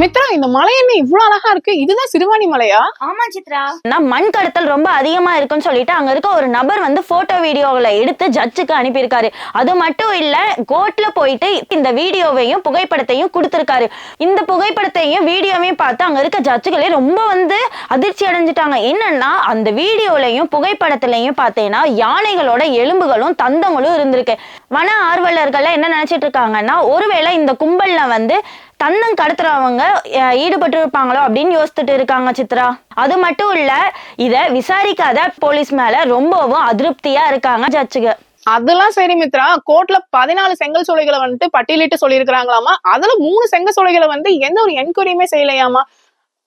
மித்ரா இந்த மலை என்ன இவ்வளவு அழகா இருக்கு? இதுதான் சிறுவாணி மலையா? ஆமா சித்ரா. நான் மண் கடத்தல் ரொம்ப அதிகமா இருக்குன்னு சொல்லிட்டு அங்க இருக்க ஒரு நபர் வந்து போட்டோ வீடியோகளை எடுத்து ஜட்ஜுக்கு அனுப்பியிருக்காரு. அது மட்டும் இல்ல கோர்ட்ல போயிட்டு இந்த வீடியோவையும் புகைப்படத்தையும் கொடுத்திருக்காரு. இந்த புகைப்படத்தையும் வீடியோவையும் பார்த்து அங்க இருக்க ஜட்ஜுகளே ரொம்ப வந்து அதிர்ச்சி அடைஞ்சிட்டாங்க. என்னன்னா அந்த வீடியோலையும் புகைப்படத்திலையும் பார்த்தீங்கன்னா யானைகளோட எலும்புகளும் தந்தங்களும் இருந்திருக்கு. வன ஆர்வலர்கள் என்ன நினைச்சிட்டு இருக்காங்கன்னா ஒருவேளை இந்த கும்பல்ல வந்து தந்தம் கடத்துறவங்க ஈடுபட்டு இருப்பாங்களோ அப்படின்னு யோசிச்சுட்டு இருக்காங்க சித்ரா. அது மட்டும் இல்ல இத விசாரிக்காத போலீஸ் மேல ரொம்பவும் அதிருப்தியா இருக்காங்க ஜட்ஜுங்க அதெல்லாம் சரி மித்ரா கோர்ட்ல பதினாலு செங்கல் சோலைகளை வந்துட்டு பட்டியலிட்டு சொல்லியிருக்கிறாங்களாமா? அதுல மூணு செங்க சோலைகளை வந்து எந்த ஒரு என்கொயரியுமே செய்யலையாமா?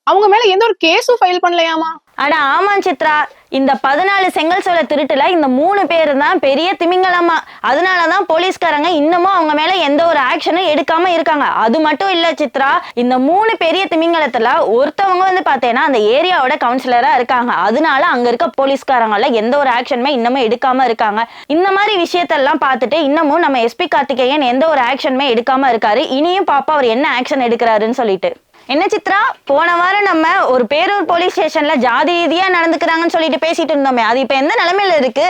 அவங்க மேல எந்த ஒரு கேஸும் ஃபைல் பண்ணலையாமா? அட ஆமா சித்ரா. இந்த பதினாலு செங்கல் சோலை திருட்டுல இந்த மூணு பேர் தான் பெரிய திமிங்கலமா. அதனாலதான் போலீஸ்காரங்க இன்னமும் அவங்க மேல எந்த ஒரு ஆக்ஷனும் எடுக்காம இருக்காங்க. அது மட்டும் இல்ல சித்ரா இந்த மூணு பெரிய திமிங்கலத்துல ஒருத்தவங்க வந்து பார்த்தேன்னா அந்த ஏரியாவோட கவுன்சிலரா இருக்காங்க. அதனால அங்க இருக்க போலீஸ்காரங்கள எந்த ஒரு ஆக்ஷனுமே இன்னமும் எடுக்காம இருக்காங்க. இந்த மாதிரி விஷயத்தெல்லாம் பார்த்துட்டு இன்னமும் நம்ம எஸ்பி கார்த்திகேயன் எந்த ஒரு ஆக்ஷனுமே எடுக்காம இருக்காரு. இனியும் பாப்பா அவர் என்ன ஆக்ஷன் எடுக்கிறாருன்னு சொல்லிட்டு. என்ன சித்ரா? போன வாரம் நம்ம ஒரு பேரூர் போலீஸ் ஸ்டேஷன்ல ஜாதி ரீதியா நடந்துக்கிறாங்கன்னு சொல்லிட்டு பேசிட்டு இருந்தோமே. அது இப்ப எந்த நிலைமையில இருக்கு?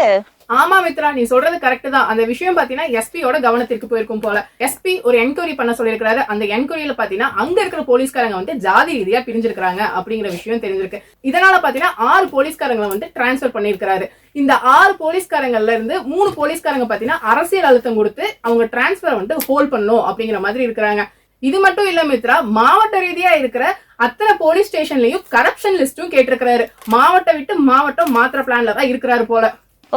ஆமா மித்ரா நீ சொல்றது கரெக்ட் தான். அந்த விஷயம் பாத்தீங்கன்னா எஸ்பியோட கவனத்திற்கு போயிருக்கும் போல. எஸ்பி ஒரு என்கொயரி பண்ண சொல்லியிருக்காரு அந்த என்கொயரியில பாத்தீங்கன்னா அங்க இருக்கிற போலீஸ்காரங்க வந்து ஜாதி ரீதியா பிரிஞ்சிருக்காங்க அப்படிங்கிற விஷயம் தெரிஞ்சிருக்கு. இதனால பாத்தீங்கன்னா ஆறு போலீஸ்காரங்களை வந்து டிரான்ஸ்பர் பண்ணிருக்காரு இந்த ஆறு போலீஸ்காரங்கள்ல இருந்து மூணு போலீஸ்காரங்க பாத்தீங்கன்னா அரசியல் அழுத்தம் கொடுத்து அவங்க டிரான்ஸ்பர் வந்து ஹோல்ட் பண்ணும் அப்படிங்கிற மாதிரி இருக்கிறாங்க. இது மட்டும் இல்ல மித்ரா மாவட்ட ரீதியா இருக்கிற அத்தனை போலீஸ் ஸ்டேஷன்லயும் கரப்ஷன் லிஸ்டும் கேட்டிருக்கிறாரு. மாவட்டம் விட்டு மாவட்டம் மாத்திர பிளான்ல தான் இருக்கிறாரு போல.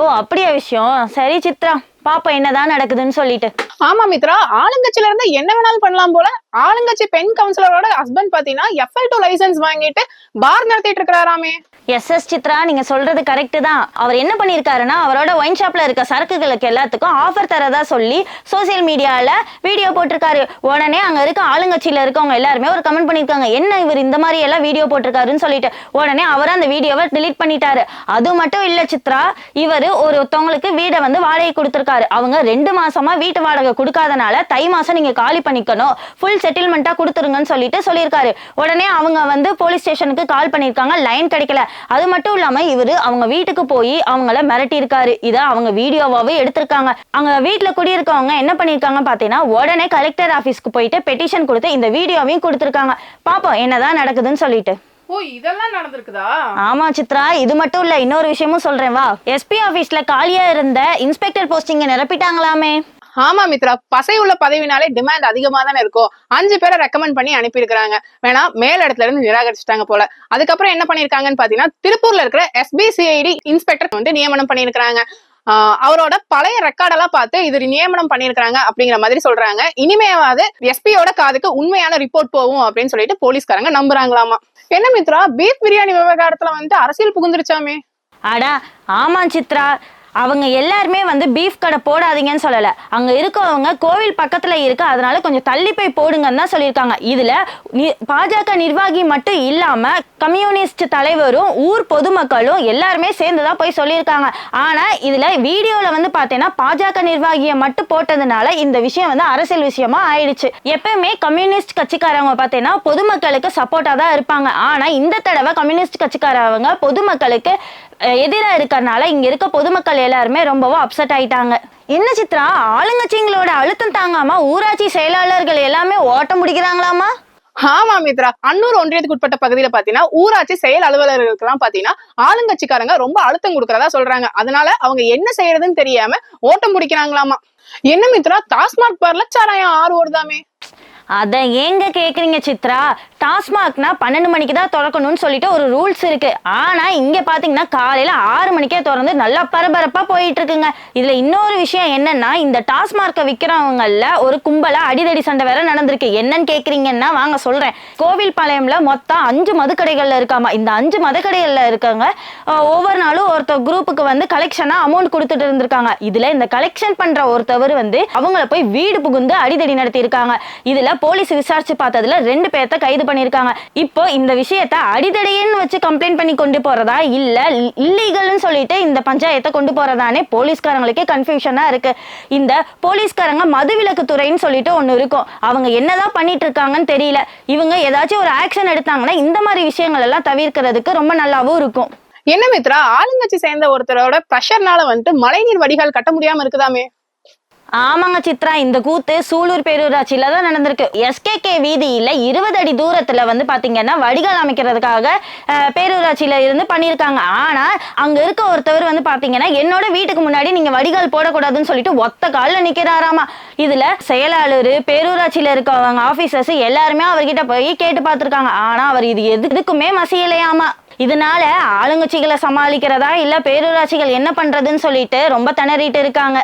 ஓ அப்படியா விஷயம். சரி சித்ரா பாப்போம் என்னதான் நடக்குதுன்னு சொல்லிட்டு. ஆமா மித்ரா ஆளுங்கட்சியில இருந்து என்ன வேணாலும் பண்ணலாம் போல. ஆளுங்கட்சி பெண் கவுன்சிலரோட ஹஸ்பண்ட் பாத்தீங்கன்னா எஃப்எல் டூ லைசன்ஸ் வாங்கிட்டு பார் நடத்திட்டு இருக்கிறாராமே. எஸ் எஸ் சித்ரா நீங்க சொல்றது கரெக்ட் தான். அவர் என்ன பண்ணியிருக்காருன்னா அவரோட ஒயின் ஷாப்ல இருக்க சரக்குகளுக்கு எல்லாத்துக்கும் ஆஃபர் தரதா சொல்லி சோசியல் மீடியால வீடியோ போட்டிருக்காரு. உடனே அங்க இருக்க ஆளுங்கட்சியில இருக்கவங்க எல்லாருமே ஒரு கமெண்ட் பண்ணிருக்காங்க. என்ன இவர் இந்த மாதிரி எல்லாம் வீடியோ போட்டிருக்காருன்னு சொல்லிட்டு. உடனே அவர் அந்த வீடியோவை டிலீட் பண்ணிட்டாரு. அது மட்டும் இல்ல சித்ரா இவர் ஒருத்தவங்களுக்கு வீடை வந்து வாடகை கொடுத்திருக்காரு. அவங்க ரெண்டு மாசமா வீட்டு வாடகை கொடுக்காதனால தை மாசம் நீங்க காலி பண்ணிக்கணும். ஃபுல் செட்டில்மெண்ட்டா கொடுத்துருங்கன்னு சொல்லிட்டு சொல்லியிருக்காரு. உடனே அவங்க வந்து போலீஸ் ஸ்டேஷனுக்கு கால் பண்ணியிருக்காங்க. லைன் கிடைக்கல. அது மட்டும் இல்லாம இவரு அவங்க வீட்டுக்கு போய் அவங்கள மிரட்டி இருக்காரு இதை அவங்க வீடியோவாவே எடுத்திருக்காங்க. அங்க வீட்டுல குடியிருக்கவங்க என்ன பண்ணிருக்காங்க பாத்தீங்கன்னா உடனே கலெக்டர் ஆபீஸ்க்கு போயிட்டு பெட்டிஷன் கொடுத்து இந்த வீடியோவையும் கொடுத்திருக்காங்க. பாப்போம் என்னதான் நடக்குதுன்னு சொல்லிட்டு. ஓ இதெல்லாம் நடந்திருக்குதா? ஆமா சித்ரா. இது மட்டும் இல்ல இன்னொரு விஷயமும் சொல்றேன் வா. எஸ்பி ஆபீஸ்ல காலியா இருந்த இன்ஸ்பெக்டர் போஸ்டிங்க நிரப்பிட்டாங்களாமே. ஆமா மித்ரா பசை உள்ள பதவினாலே டிமாண்ட் அதிகமா தானே இருக்கும். அஞ்சு பேரை ரெக்கமெண்ட் பண்ணி அனுப்பியிருக்கிறாங்க. வேணா மேல் இடத்துல இருந்து நிராகரிச்சிட்டாங்க போல. அதுக்கப்புறம் என்ன பண்ணிருக்காங்கன்னு பாத்தீங்கன்னா திருப்பூர்ல இருக்கிற எஸ்பிசிஐடி இன்ஸ்பெக்டர் வந்து நியமனம் பண்ணியிருக்கிறாங்க. ஆஹ் அவரோட பழைய ரெக்கார்டெல்லாம் பார்த்து இது நியமனம் பண்ணியிருக்கிறாங்க அப்படிங்கிற மாதிரி சொல்றாங்க. இனிமேவாது எஸ்பியோட காதுக்கு உண்மையான ரிப்போர்ட் போகும் அப்படின்னு சொல்லிட்டு போலீஸ்காரங்க நம்புறாங்களாமா. என்ன மித்ரா பீஃப் பிரியாணி விவகாரத்துல வந்து அரசியல் புகுந்துருச்சாமே? அடா ஆமா சித்ரா. அவங்க எல்லாருமே வந்து பீஃப் கடை போடாதீங்கன்னு சொல்லலை. அங்கே இருக்கவங்க கோவில் பக்கத்தில் இருக்கு அதனால கொஞ்சம் தள்ளி போய் போடுங்கன்னு தான் சொல்லியிருக்காங்க. இதில் பாஜக நிர்வாகி மட்டும் இல்லாமல் கம்யூனிஸ்ட் தலைவரும் ஊர் பொதுமக்களும் எல்லாருமே சேர்ந்து தான் போய் சொல்லியிருக்காங்க. ஆனால் இதில் வீடியோவில் வந்து பார்த்தீங்கன்னா பாஜக நிர்வாகியை மட்டும் போட்டதுனால இந்த விஷயம் வந்து அரசியல் விஷயமா ஆயிடுச்சு. எப்பயுமே கம்யூனிஸ்ட் கட்சிக்காரவங்க பார்த்தீங்கன்னா பொதுமக்களுக்கு சப்போர்ட்டாக தான் இருப்பாங்க. ஆனால் இந்த தடவை கம்யூனிஸ்ட் கட்சிக்காரவங்க பொதுமக்களுக்கு எதிராக இருக்கிறனால இங்கே இருக்க பொதுமக்கள் எல்லாருமே ரொம்பவும் அப்செட் ஆயிட்டாங்க. என்ன சித்ரா ஆளுங்கட்சிங்களோட அழுத்தம் தாங்காம ஊராட்சி செயலாளர்கள் எல்லாமே ஓட்டம் முடிக்கிறாங்களாமா ஆமா மித்ரா அன்னூர் ஒன்றியத்துக்கு உட்பட்ட பகுதியில பாத்தீங்கன்னா ஊராட்சி செயல் அலுவலர்களுக்கு எல்லாம் பாத்தீங்கன்னா ஆளுங்கட்சிக்காரங்க ரொம்ப அழுத்தம் கொடுக்கறதா சொல்றாங்க. அதனால அவங்க என்ன செய்யறதுன்னு தெரியாம ஓட்டம் பிடிக்கிறாங்களாமா. என்ன மித்ரா டாஸ்மாக் பார்ல சாராயம் ஆறு ஓடுதாமே. அதை ஏங்க கேக்குறீங்க சித்ரா? டாஸ்மாக்னா பன்னெண்டு மணிக்கு தான் திறக்கணும்னு சொல்லிட்டு ஒரு ரூல்ஸ் இருக்கு. ஆனா இங்க பாத்தீங்கன்னா காலையில ஆறு மணிக்கே திறந்து நல்லா பரபரப்பா போயிட்டு இருக்குங்க இதுல இன்னொரு விஷயம் என்னன்னா இந்த டாஸ்மார்க்கை விக்கிறவங்கல்ல ஒரு கும்பலா அடிதடி சண்டை வேற நடந்திருக்கு. என்னன்னு கேக்குறீங்கன்னா வாங்க சொல்றேன். கோவில் பாளையம்ல மொத்தம் அஞ்சு மதுக்கடைகள்ல இருக்காமா? இந்த அஞ்சு மதுக்கடைகள்ல இருக்கவங்க ஒவ்வொரு நாளும் ஒருத்தர் குரூப்புக்கு வந்து கலெக்ஷனா அமௌண்ட் கொடுத்துட்டு இருந்திருக்காங்க. இதுல இந்த கலெக்ஷன் பண்ற ஒருத்தவர் வந்து அவங்கள போய் வீடு புகுந்து அடிதடி நடத்தி இருக்காங்க இதுல போலீஸ் விசாரிச்சு பார்த்ததுல ரெண்டு பேர்த்த கைது பண்ணியிருக்காங்க. இப்போ இந்த விஷயத்த அடிதடையன்னு வச்சு கம்ப்ளைண்ட் பண்ணி கொண்டு போறதா இல்ல இல்லீகல்னு சொல்லிட்டு இந்த பஞ்சாயத்தை கொண்டு போறதானே போலீஸ்காரங்களுக்கே கன்ஃபியூஷனா இருக்கு. இந்த போலீஸ்காரங்க மதுவிலக்கு துறைன்னு சொல்லிட்டு ஒண்ணு இருக்கும். அவங்க என்னதான் பண்ணிட்டு இருக்காங்கன்னு தெரியல. இவங்க ஏதாச்சும் ஒரு ஆக்ஷன் எடுத்தாங்கன்னா இந்த மாதிரி விஷயங்கள் எல்லாம் தவிர்க்கிறதுக்கு ரொம்ப நல்லாவும் இருக்கும். என்ன மித்ரா? ஆளுங்கட்சி சேர்ந்த ஒருத்தரோட ப்ரெஷர்னால வந்துட்டு மழைநீர் வடிகால் கட்ட முடியாம இருக்குதாமே? ஆமாங்க சித்ரா இந்த கூத்து சூலூர் பேரூராட்சியில தான் நடந்திருக்கு. எஸ்கேகே வீதியில இருபது அடி தூரத்துல வந்து பாத்தீங்கன்னா வடிகால் அமைக்கிறதுக்காக பேரூராட்சியில இருந்து பண்ணியிருக்காங்க. ஆனா அங்க இருக்க ஒருத்தவர் வந்து பாத்தீங்கன்னா என்னோட வீட்டுக்கு முன்னாடி நீங்க வடிகால் போடக்கூடாதுன்னு சொல்லிட்டு ஒத்த காலில் நிக்கிறாராமா. இதுல செயலாளர் பேரூராட்சியில இருக்கவங்க ஆபீசர்ஸ் எல்லாருமே அவர்கிட்ட போய் கேட்டு பார்த்திருக்காங்க ஆனா அவர் இது எதுக்குமே மசியலையாமா. இதனால ஆளுங்கட்சிகளை சமாளிக்கிறதா இல்ல பேரூராட்சிகள் என்ன பண்றதுன்னு சொல்லிட்டு ரொம்ப திணறிட்டு இருக்காங்க.